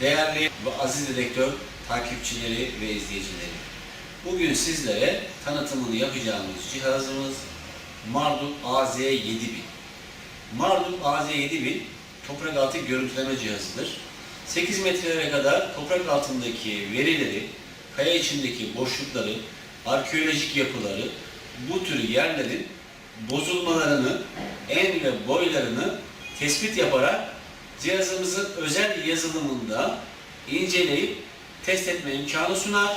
Değerli ve aziz dedektör takipçileri ve izleyicileri. Bugün sizlere tanıtımını yapacağımız cihazımız Marduk AZ7000. Marduk AZ7000 toprak altı görüntüleme cihazıdır. 8 metrelere kadar toprak altındaki verileri, kaya içindeki boşlukları, arkeolojik yapıları, bu tür yerlerin bozulmalarını, en ve boylarını tespit yaparak cihazımızın özel yazılımında inceleyip test etme imkanı sunar.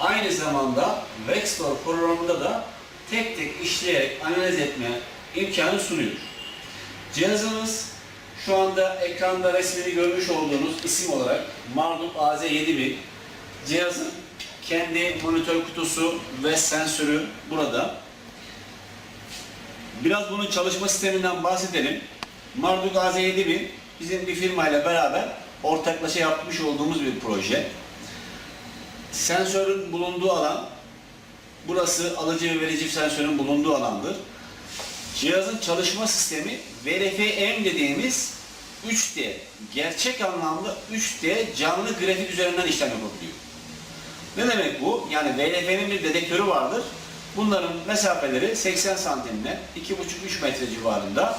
Aynı zamanda Vextor programında da tek tek işleyerek analiz etme imkanı sunuyor. Cihazımız şu anda ekranda resmini görmüş olduğunuz isim olarak Marduk AZ7000. Cihazın kendi monitör kutusu ve sensörü burada. Biraz bunun çalışma sisteminden bahsedelim. Marduk AZ7000 bizim bir firmayla beraber ortaklaşa yapmış olduğumuz bir proje. Sensörün bulunduğu alan, burası alıcı ve verici sensörün bulunduğu alandır. Cihazın çalışma sistemi VRFM dediğimiz 3D, gerçek anlamda 3D canlı grafik üzerinden işlem yapabiliyor. Ne demek bu? Yani VLF'nin bir dedektörü vardır. Bunların mesafeleri 80 santimle 2,5-3 metre civarında.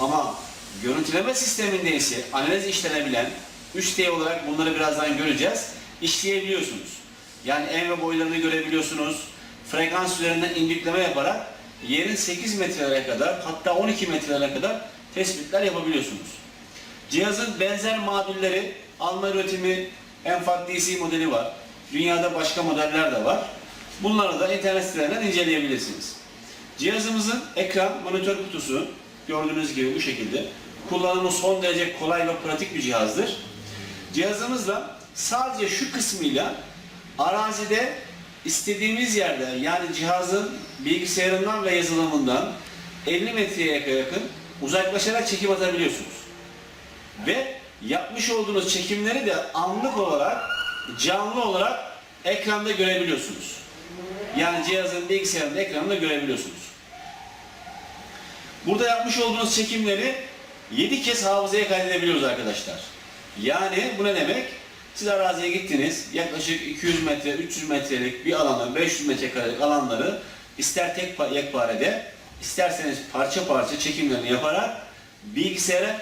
Ama görüntüleme sisteminde ise analiz işlenebilen 3D olarak bunları birazdan göreceğiz. işleyebiliyorsunuz. Yani en ve boylarını görebiliyorsunuz. Frekans üzerinden indükleme yaparak yerin 8 metrelere kadar hatta 12 metrelere kadar tespitler yapabiliyorsunuz. Cihazın benzer modülleri Alman üretimi Enfat DC modeli var. Dünyada başka modeller de var. Bunları da internet sitelerinden inceleyebilirsiniz. Cihazımızın ekran monitör kutusu gördüğünüz gibi bu şekilde. Kullanımı son derece kolay ve pratik bir cihazdır. Cihazımızla sadece şu kısmıyla arazide istediğimiz yerde yani cihazın bilgisayarından ve yazılımından 50 metreye yakın uzaklaşarak çekim atabiliyorsunuz. Ve yapmış olduğunuz çekimleri de anlık olarak, canlı olarak ekranda görebiliyorsunuz. Yani cihazın bilgisayarın ekranında görebiliyorsunuz. Burada yapmış olduğunuz çekimleri 7 kez hafızaya kaydedebiliyoruz arkadaşlar. Yani bu ne demek? Siz araziye gittiniz, yaklaşık 200 metre, 300 metrelik bir alanı, 500 metrekarelik alanları ister tek pa- yekparede, isterseniz parça parça çekimlerini yaparak bilgisayara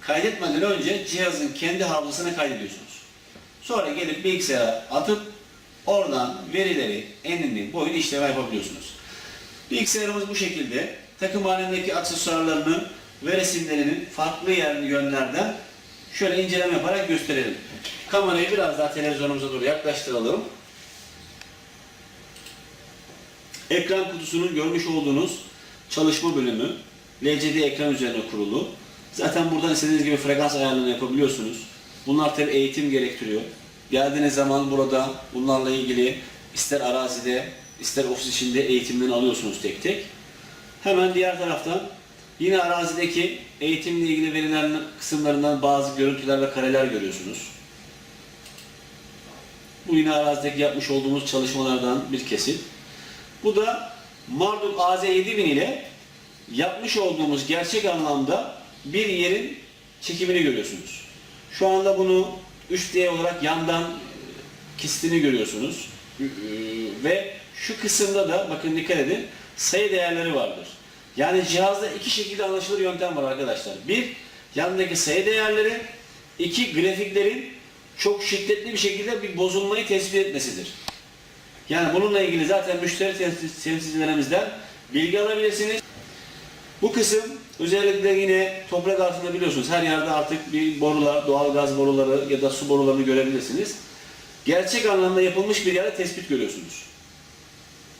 kaydetmeden önce cihazın kendi hafızasına kaydediyorsunuz. Sonra gelip bilgisayara atıp oradan verileri, enini, boyunu işleme yapabiliyorsunuz. Bilgisayarımız bu şekilde takım halindeki aksesuarlarını ve resimlerinin farklı yer, yönlerden şöyle inceleme yaparak gösterelim. Kamerayı biraz daha televizyonumuza doğru yaklaştıralım. Ekran kutusunun görmüş olduğunuz çalışma bölümü LCD ekran üzerine kurulu. Zaten buradan istediğiniz gibi frekans ayarlarını yapabiliyorsunuz. Bunlar tabi eğitim gerektiriyor. Geldiğiniz zaman burada bunlarla ilgili ister arazide ister ofis içinde eğitimlerini alıyorsunuz tek tek. Hemen diğer taraftan yine arazideki eğitimle ilgili verilerin kısımlarından bazı görüntüler ve kareler görüyorsunuz. Bu yine arazideki yapmış olduğumuz çalışmalardan bir kesit. Bu da Marduk AZ7000 ile yapmış olduğumuz gerçek anlamda bir yerin çekimini görüyorsunuz. Şu anda bunu 3D olarak yandan kistini görüyorsunuz. Ee, Ve şu kısımda da bakın dikkat edin sayı değerleri vardır. Yani cihazda iki şekilde anlaşılır yöntem var arkadaşlar. Bir, yandaki sayı değerleri. iki grafiklerin çok şiddetli bir şekilde bir bozulmayı tespit etmesidir. Yani bununla ilgili zaten müşteri temsil- temsilcilerimizden bilgi alabilirsiniz. Bu kısım özellikle yine toprak altında biliyorsunuz her yerde artık bir borular, doğal gaz boruları ya da su borularını görebilirsiniz. Gerçek anlamda yapılmış bir yerde tespit görüyorsunuz.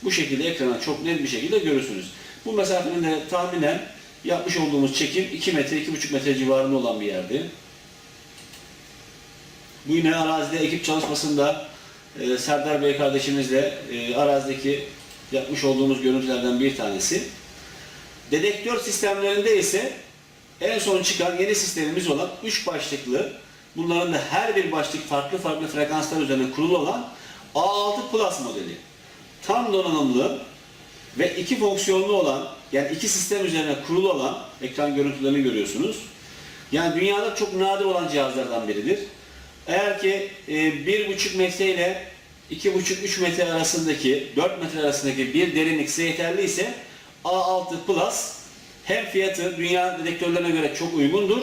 Bu şekilde ekrana çok net bir şekilde görürsünüz. Bu mesafenin de tahminen yapmış olduğumuz çekim 2 metre, 2,5 metre civarında olan bir yerdi. Bu yine arazide ekip çalışmasında e, Serdar Bey kardeşimizle e, arazideki yapmış olduğumuz görüntülerden bir tanesi. Dedektör sistemlerinde ise en son çıkan yeni sistemimiz olan 3 başlıklı, bunların da her bir başlık farklı farklı frekanslar üzerine kurulu olan A6 Plus modeli. Tam donanımlı ve iki fonksiyonlu olan, yani iki sistem üzerine kurulu olan ekran görüntülerini görüyorsunuz. Yani dünyada çok nadir olan cihazlardan biridir. Eğer ki e, 1,5 metre ile 2,5-3 metre arasındaki 4 metre arasındaki bir derinlik size yeterli ise A6 Plus hem fiyatı dünya dedektörlerine göre çok uygundur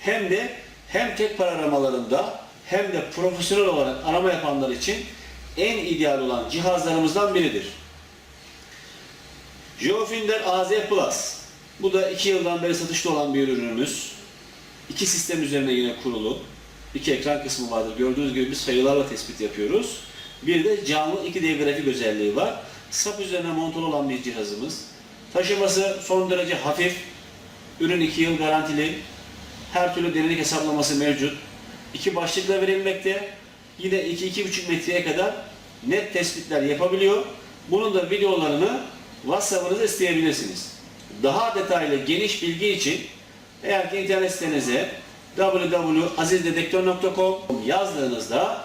hem de hem tek para aramalarında hem de profesyonel olarak arama yapanlar için en ideal olan cihazlarımızdan biridir. Geofinder AZ Plus. Bu da 2 yıldan beri satışta olan bir ürünümüz. İki sistem üzerine yine kurulu. İki ekran kısmı vardır. Gördüğünüz gibi biz sayılarla tespit yapıyoruz. Bir de canlı 2D grafik özelliği var. SAP üzerine montolu olan bir cihazımız. Taşıması son derece hafif. Ürün 2 yıl garantili. Her türlü derinlik hesaplaması mevcut. İki başlıkla verilmekte. Yine 2-2,5 metreye kadar net tespitler yapabiliyor. Bunun da videolarını WhatsApp'ınıza isteyebilirsiniz. Daha detaylı, geniş bilgi için eğer ki internet sitenize www.azizdedektör.com yazdığınızda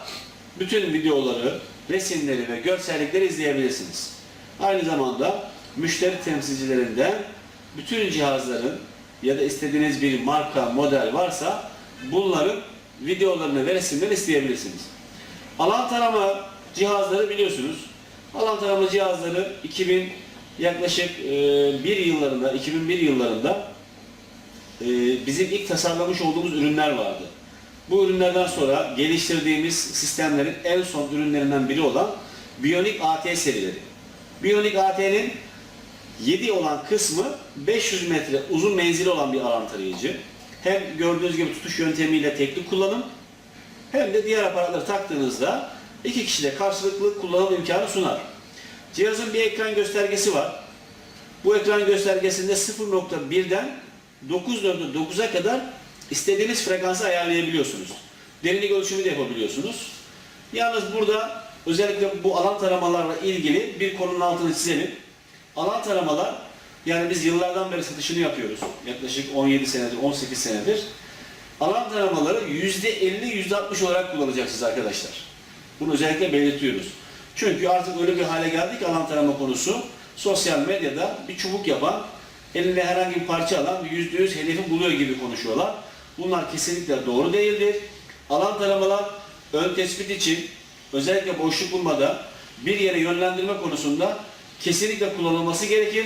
bütün videoları, resimleri ve görsellikleri izleyebilirsiniz. Aynı zamanda müşteri temsilcilerinden bütün cihazların ya da istediğiniz bir marka, model varsa bunların videolarını ve resimlerini isteyebilirsiniz. Alan tarama cihazları biliyorsunuz. Alan tarama cihazları 2000 yaklaşık e, bir yıllarında, 2001 yıllarında e, bizim ilk tasarlamış olduğumuz ürünler vardı. Bu ürünlerden sonra geliştirdiğimiz sistemlerin en son ürünlerinden biri olan Bionic AT serileri. Bionic AT'nin 7 olan kısmı 500 metre uzun menzili olan bir alan tarayıcı. Hem gördüğünüz gibi tutuş yöntemiyle tekli kullanım hem de diğer aparatları taktığınızda iki kişi de karşılıklı kullanım imkanı sunar. Cihazın bir ekran göstergesi var. Bu ekran göstergesinde 0.1'den 9.9'a kadar istediğiniz frekansı ayarlayabiliyorsunuz. Derinlik ölçümü de yapabiliyorsunuz. Yalnız burada özellikle bu alan taramalarla ilgili bir konunun altını çizelim. Alan taramalar yani biz yıllardan beri satışını yapıyoruz. Yaklaşık 17 senedir, 18 senedir. Alan taramaları %50, %60 olarak kullanacaksınız arkadaşlar. Bunu özellikle belirtiyoruz. Çünkü artık öyle bir hale geldi ki alan tarama konusu sosyal medyada bir çubuk yapan, eline herhangi bir parça alan %100 hedefi buluyor gibi konuşuyorlar. Bunlar kesinlikle doğru değildir. Alan taramalar ön tespit için özellikle boşluk bulmada bir yere yönlendirme konusunda kesinlikle kullanılması gerekir.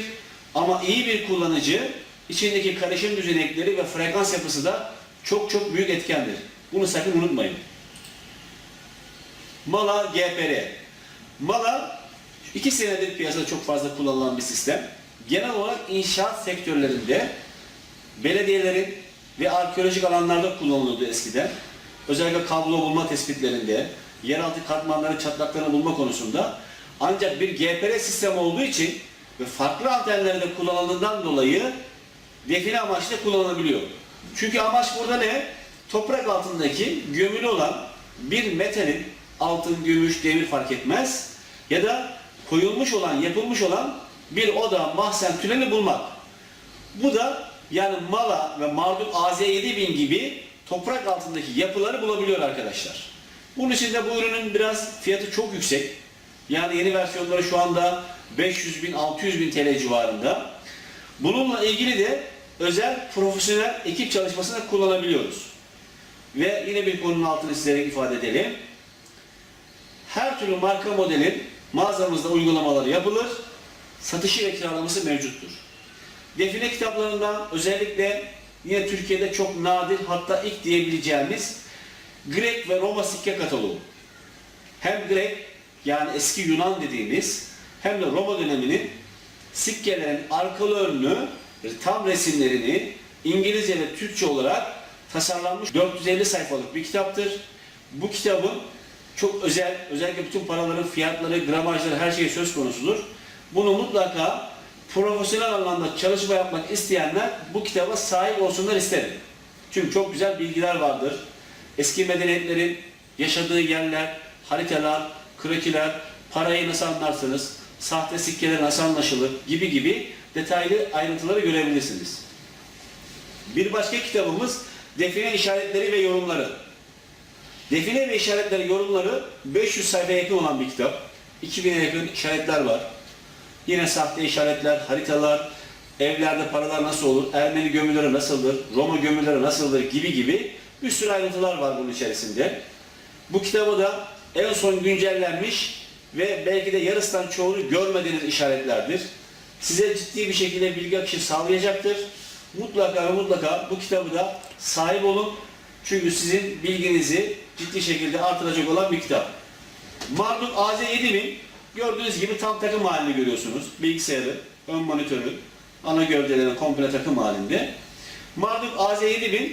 Ama iyi bir kullanıcı içindeki karışım düzenekleri ve frekans yapısı da çok çok büyük etkendir. Bunu sakın unutmayın. Mala GPR. Mala iki senedir piyasada çok fazla kullanılan bir sistem. Genel olarak inşaat sektörlerinde belediyelerin ve arkeolojik alanlarda kullanılıyordu eskiden. Özellikle kablo bulma tespitlerinde, yeraltı katmanların çatlaklarını bulma konusunda. Ancak bir GPR sistemi olduğu için ve farklı antenlerde kullanıldığından dolayı define amaçlı kullanılabiliyor. Çünkü amaç burada ne? Toprak altındaki gömülü olan bir metalin altın, gümüş, demir fark etmez ya da koyulmuş olan, yapılmış olan bir oda, mahzen, tüneli bulmak. Bu da yani Mala ve Marduk AZ7000 gibi toprak altındaki yapıları bulabiliyor arkadaşlar. Bunun için de bu ürünün biraz fiyatı çok yüksek. Yani yeni versiyonları şu anda 500 bin, 600 bin TL civarında. Bununla ilgili de özel profesyonel ekip çalışmasında kullanabiliyoruz. Ve yine bir konunun altını sizlere ifade edelim. Her türlü marka modelin mağazamızda uygulamaları yapılır. Satışı ve kiralaması mevcuttur. Define kitaplarından özellikle yine Türkiye'de çok nadir hatta ilk diyebileceğimiz Grek ve Roma sikke kataloğu. Hem Grek yani eski Yunan dediğimiz hem de Roma döneminin sikkelerin arkalı önlü tam resimlerini İngilizce ve Türkçe olarak tasarlanmış 450 sayfalık bir kitaptır. Bu kitabın çok özel, özellikle bütün paraların fiyatları, gramajları her şey söz konusudur. Bunu mutlaka profesyonel anlamda çalışma yapmak isteyenler bu kitaba sahip olsunlar isterim. Çünkü çok güzel bilgiler vardır. Eski medeniyetlerin yaşadığı yerler, haritalar, krokiler, parayı nasıl anlarsınız, sahte sikkeler nasıl anlaşılır gibi gibi detaylı ayrıntıları görebilirsiniz. Bir başka kitabımız Define işaretleri ve yorumları. Define ve işaretleri yorumları 500 sayfaya yakın olan bir kitap. 2000'e yakın işaretler var. Yine sahte işaretler, haritalar, evlerde paralar nasıl olur, Ermeni gömüleri nasıldır, Roma gömüleri nasıldır gibi gibi bir sürü ayrıntılar var bunun içerisinde. Bu kitabı da en son güncellenmiş ve belki de yarısından çoğunu görmediğiniz işaretlerdir. Size ciddi bir şekilde bilgi akışı sağlayacaktır. Mutlaka ve mutlaka bu kitabı da sahip olun. Çünkü sizin bilginizi ciddi şekilde artıracak olan bir kitap. Marduk AZ7000 gördüğünüz gibi tam takım halinde görüyorsunuz. Bilgisayarı, ön monitörü, ana gövdelerin komple takım halinde. Marduk AZ7000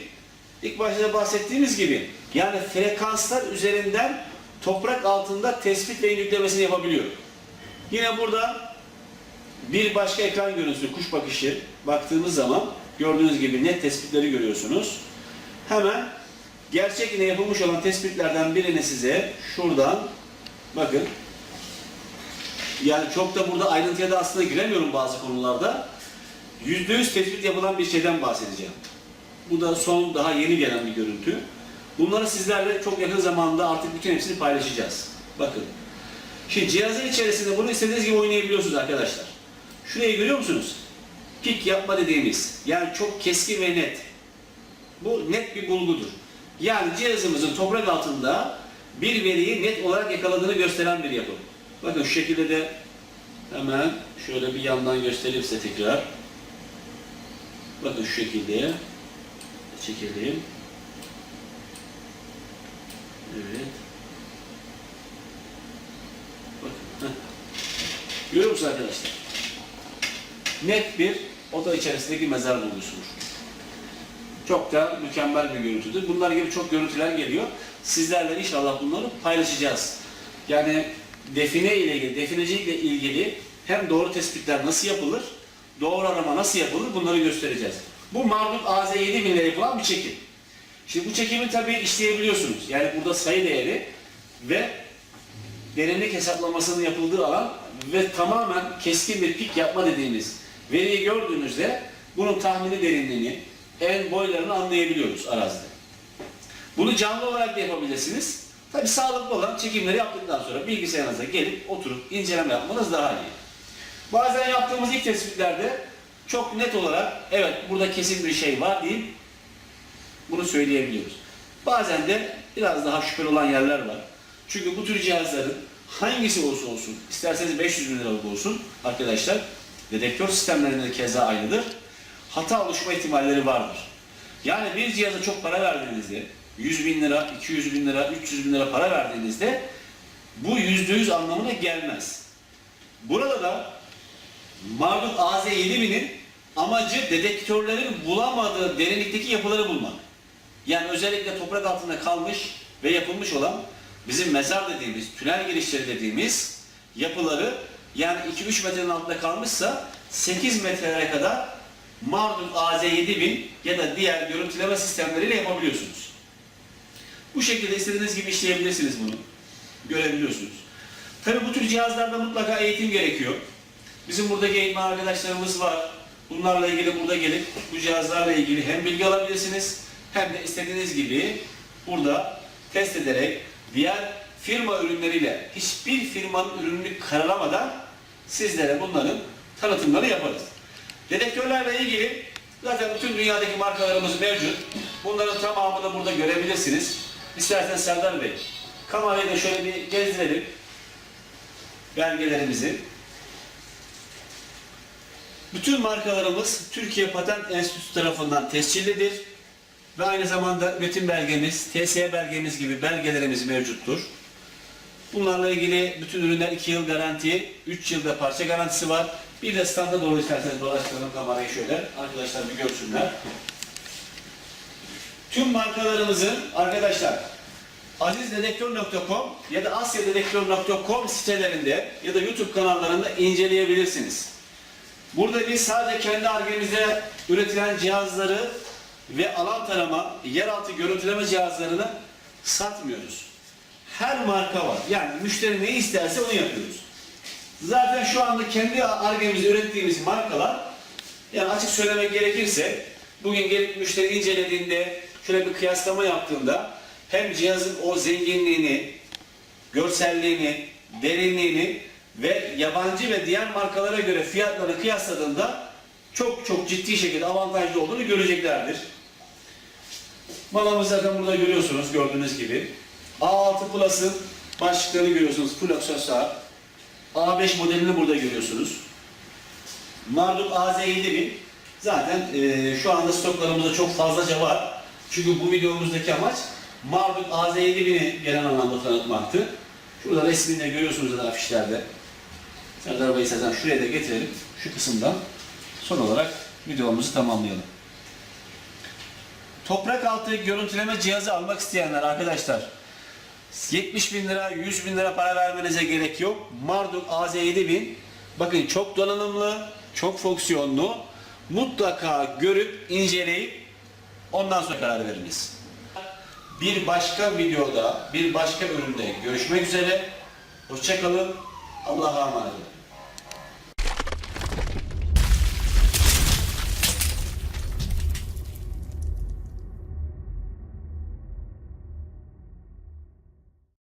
ilk başta bahsettiğimiz gibi yani frekanslar üzerinden toprak altında tespit ve yüklemesini yapabiliyor. Yine burada bir başka ekran görüntüsü, kuş bakışı baktığımız zaman gördüğünüz gibi net tespitleri görüyorsunuz. Hemen gerçek yine yapılmış olan tespitlerden birini size şuradan bakın. Yani çok da burada ayrıntıya da aslında giremiyorum bazı konularda. %100 tespit yapılan bir şeyden bahsedeceğim. Bu da son daha yeni gelen bir görüntü. Bunları sizlerle çok yakın zamanda artık bütün hepsini paylaşacağız. Bakın. Şimdi cihazın içerisinde bunu istediğiniz gibi oynayabiliyorsunuz arkadaşlar. Şurayı görüyor musunuz? Pik yapma dediğimiz. Yani çok keskin ve net. Bu net bir bulgudur. Yani cihazımızın toprak altında bir veriyi net olarak yakaladığını gösteren bir yapı. Bakın şu şekilde de hemen şöyle bir yandan göstereyim size tekrar. Bakın şu şekilde çekelim. Evet. Bakın. Görüyor musunuz arkadaşlar? Net bir oda içerisindeki mezar bulgusudur. Çok da mükemmel bir görüntüdür. Bunlar gibi çok görüntüler geliyor. Sizlerle inşallah bunları paylaşacağız. Yani define ile ilgili, definecilikle ilgili hem doğru tespitler nasıl yapılır, doğru arama nasıl yapılır bunları göstereceğiz. Bu Marduk AZ7000 ile yapılan bir çekim. Şimdi bu çekimi tabii işleyebiliyorsunuz. Yani burada sayı değeri ve derinlik hesaplamasının yapıldığı alan ve tamamen keskin bir pik yapma dediğimiz veriyi gördüğünüzde bunun tahmini derinliğini, en boylarını anlayabiliyoruz arazide. Bunu canlı olarak da yapabilirsiniz. Tabi sağlıklı olan çekimleri yaptıktan sonra bilgisayarınıza gelip oturup inceleme yapmanız daha iyi. Bazen yaptığımız ilk tespitlerde çok net olarak evet burada kesin bir şey var deyip bunu söyleyebiliyoruz. Bazen de biraz daha şüpheli olan yerler var. Çünkü bu tür cihazların hangisi olursa olsun, isterseniz 500 bin liralık olsun arkadaşlar, dedektör sistemlerinde de keza aynıdır. Hata oluşma ihtimalleri vardır. Yani bir cihaza çok para verdiğinizde, 100 bin lira, 200 bin lira, 300 bin lira para verdiğinizde bu %100 anlamına gelmez. Burada da Marduk AZ7000'in amacı dedektörlerin bulamadığı derinlikteki yapıları bulmak. Yani özellikle toprak altında kalmış ve yapılmış olan bizim mezar dediğimiz, tünel girişleri dediğimiz yapıları yani 2-3 metrenin altında kalmışsa 8 metrelere kadar Marduk AZ7000 ya da diğer görüntüleme sistemleriyle yapabiliyorsunuz. Bu şekilde istediğiniz gibi işleyebilirsiniz bunu. Görebiliyorsunuz. Tabi bu tür cihazlarda mutlaka eğitim gerekiyor. Bizim buradaki eğitmen arkadaşlarımız var. Bunlarla ilgili burada gelip bu cihazlarla ilgili hem bilgi alabilirsiniz hem de istediğiniz gibi burada test ederek diğer firma ürünleriyle hiçbir firmanın ürününü karalamadan sizlere bunların tanıtımları yaparız. Dedektörlerle ilgili zaten bütün dünyadaki markalarımız mevcut. Bunların tamamını burada görebilirsiniz. İsterseniz Serdar Bey, kamerayı da şöyle bir gezdirelim. Belgelerimizi. Bütün markalarımız Türkiye Patent Enstitüsü tarafından tescillidir. Ve aynı zamanda üretim belgemiz, TSE belgemiz gibi belgelerimiz mevcuttur. Bunlarla ilgili bütün ürünler 2 yıl garanti, 3 yılda parça garantisi var. Bir de standa doğru isterseniz dolaştıralım kamerayı şöyle. Arkadaşlar bir görsünler. Tüm markalarımızın arkadaşlar azizdedektör.com ya da asyadedektör.com sitelerinde ya da YouTube kanallarında inceleyebilirsiniz. Burada biz sadece kendi argemizde üretilen cihazları ve alan tarama, yeraltı görüntüleme cihazlarını satmıyoruz. Her marka var. Yani müşteri ne isterse onu yapıyoruz. Zaten şu anda kendi argemizde ürettiğimiz markalar, yani açık söylemek gerekirse, bugün gelip müşteri incelediğinde, şöyle bir kıyaslama yaptığında, hem cihazın o zenginliğini, görselliğini, derinliğini ve yabancı ve diğer markalara göre fiyatlarını kıyasladığında çok çok ciddi şekilde avantajlı olduğunu göreceklerdir. Malımızı zaten burada görüyorsunuz gördüğünüz gibi. A6 Plus'ın başlıklarını görüyorsunuz. Full aksesuar. A5 modelini burada görüyorsunuz. Marduk AZ7000 zaten e, şu anda stoklarımızda çok fazlaca var. Çünkü bu videomuzdaki amaç Marduk AZ7000'i genel anlamda tanıtmaktı. Şurada resmini de görüyorsunuz zaten afişlerde. Serdar Bey istersen şuraya da getirelim. Şu kısımdan son olarak videomuzu tamamlayalım. Toprak altı görüntüleme cihazı almak isteyenler arkadaşlar 70 bin lira, 100 bin lira para vermenize gerek yok. Marduk AZ7000 bakın çok donanımlı, çok fonksiyonlu. Mutlaka görüp, inceleyip ondan sonra karar veriniz. Bir başka videoda, bir başka üründe görüşmek üzere. Hoşçakalın. Allah'a emanet olun.